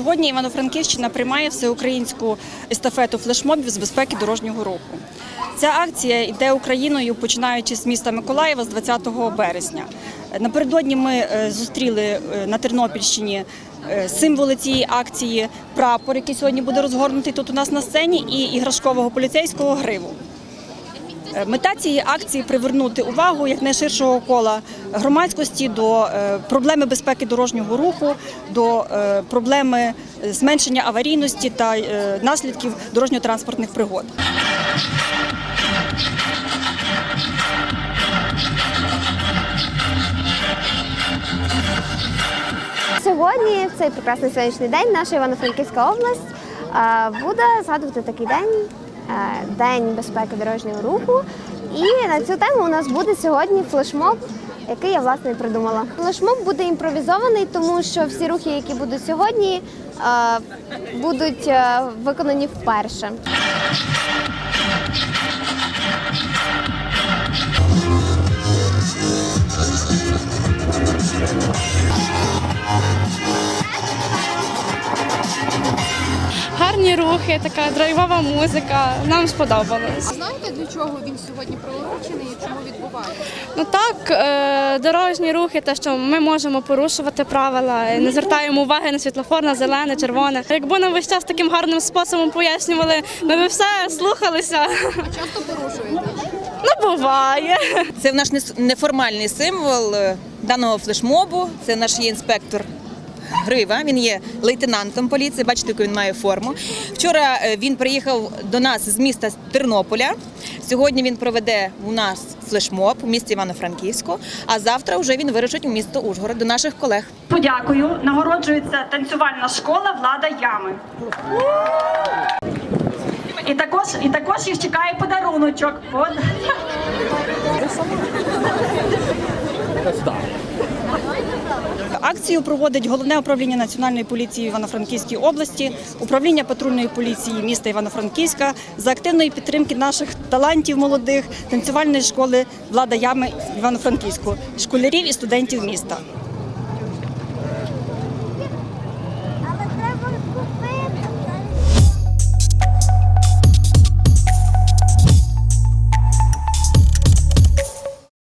Сьогодні Івано-Франківщина приймає всеукраїнську естафету флешмобів з безпеки дорожнього руху. Ця акція йде Україною, починаючи з міста Миколаєва з 20 березня. Напередодні ми е, зустріли е, на Тернопільщині е, символи цієї акції прапор, який сьогодні буде розгорнутий тут у нас на сцені, і іграшкового поліцейського гриву. Е, Мета цієї акції привернути увагу якнайширшого кола громадськості до е, проблеми безпеки дорожнього руху, до е, проблеми зменшення аварійності та наслідків дорожньо-транспортних пригод. Сьогодні, в цей прекрасний сонячний день, наша Івано-Франківська область буде згадувати такий день День безпеки дорожнього руху. І на цю тему у нас буде сьогодні флешмоб, який я власне придумала. Флешмоб буде імпровізований, тому що всі рухи, які будуть сьогодні, е, будуть е, виконані вперше. Гарні рухи, така драйвова музика. Нам сподобалось. Знаєте, для чого він сьогодні приурочений і чому відбувається? Ну так, е, дорожні рухи, те, що ми можемо порушувати правила, не звертаємо уваги на світлофор, на зелене, червоне. Якби нам весь час таким гарним способом пояснювали, ми б все слухалися. А часто порушуєте? Ну, буває. Це наш неформальний символ е, даного флешмобу. Це наш є інспектор Грива. Він є лейтенантом поліції. Бачите, яку він має форму. Вчора е, він приїхав до нас з міста Тернополя. Сьогодні він проведе у нас флешмоб у місті Івано-Франківську. А завтра вже він вирушить у місто Ужгород до наших колег. Подякую. Нагороджується танцювальна школа Влада Ями. І також, і також їх чекає подаруночок. От. Акцію проводить головне управління національної поліції Івано-Франківській області, управління патрульної поліції міста Івано-Франківська за активної підтримки наших талантів молодих танцювальної школи Влада Ями Івано-Франківську, школярів і студентів міста.